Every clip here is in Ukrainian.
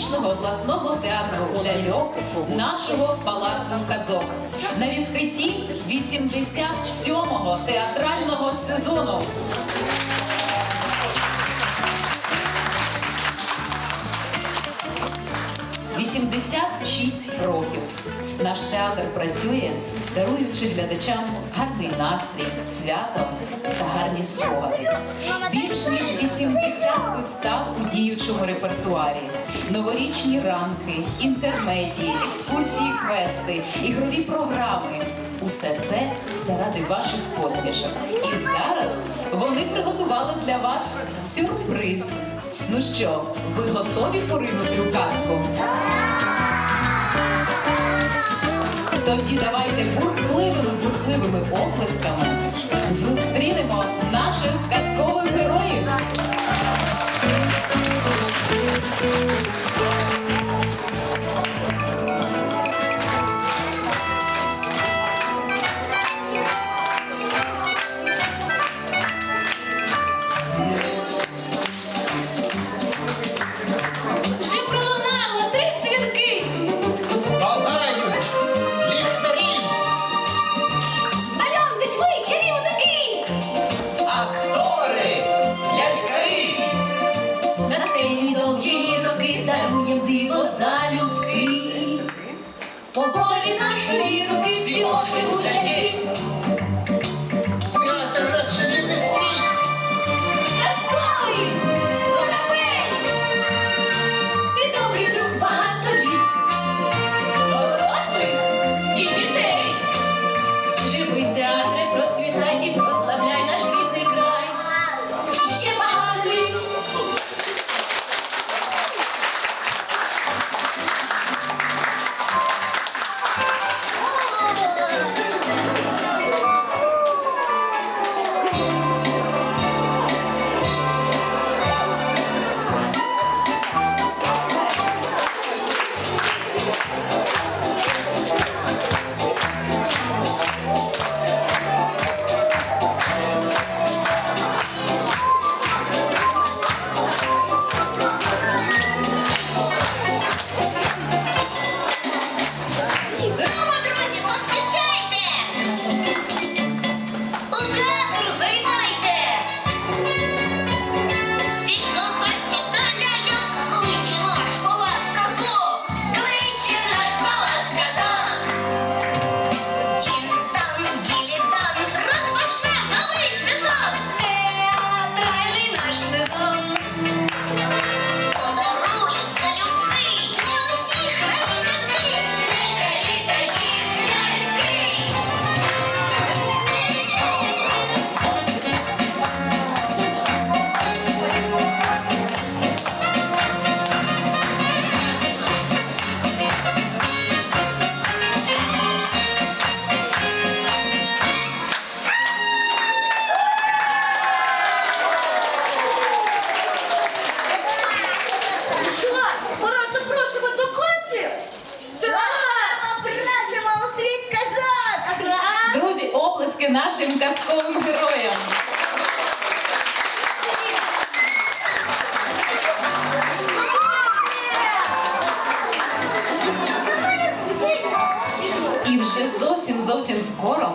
столичного обласного театру ляльок нашого палацу казок на відкритті 87-го театрального сезону. «86 років. Наш театр працює, даруючи глядачам гарний настрій, свято та гарні спогади. Більш ніж 80 вистав у діючому репертуарі, новорічні ранки, інтермедії, екскурсії, квести, ігрові програми. Усе це заради ваших посмішок. І зараз вони приготували для вас сюрприз. Ну що, ви готові поринути у казку? Тоді давайте бурхливими бурхливими оплесками зустрінемо наших казкових героїв. Нашої руки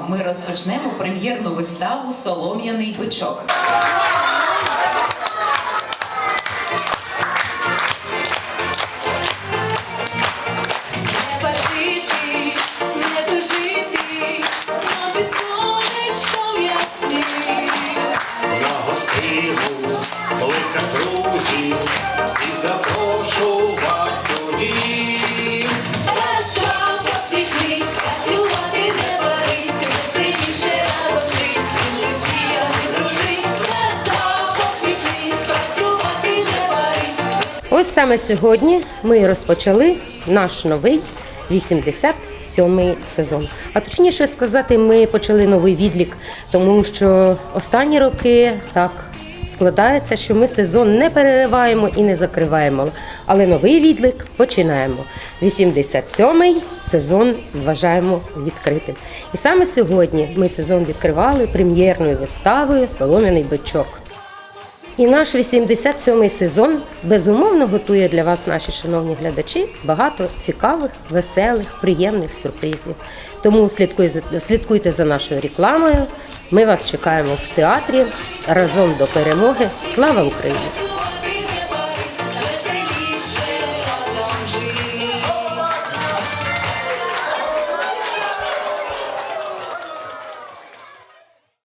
ми розпочнемо прем'єрну виставу Солом'яний бичок. Саме сьогодні ми розпочали наш новий 87-й сезон. А точніше сказати, ми почали новий відлік, тому що останні роки так складається, що ми сезон не перериваємо і не закриваємо. Але новий відлік починаємо. 87-й сезон вважаємо відкритим. І саме сьогодні ми сезон відкривали прем'єрною виставою Солом'яний бичок. І наш 87-й сезон безумовно готує для вас, наші шановні глядачі, багато цікавих, веселих, приємних сюрпризів. Тому слідкуй- слідкуйте за нашою рекламою. Ми вас чекаємо в театрі разом до перемоги. Слава Україні!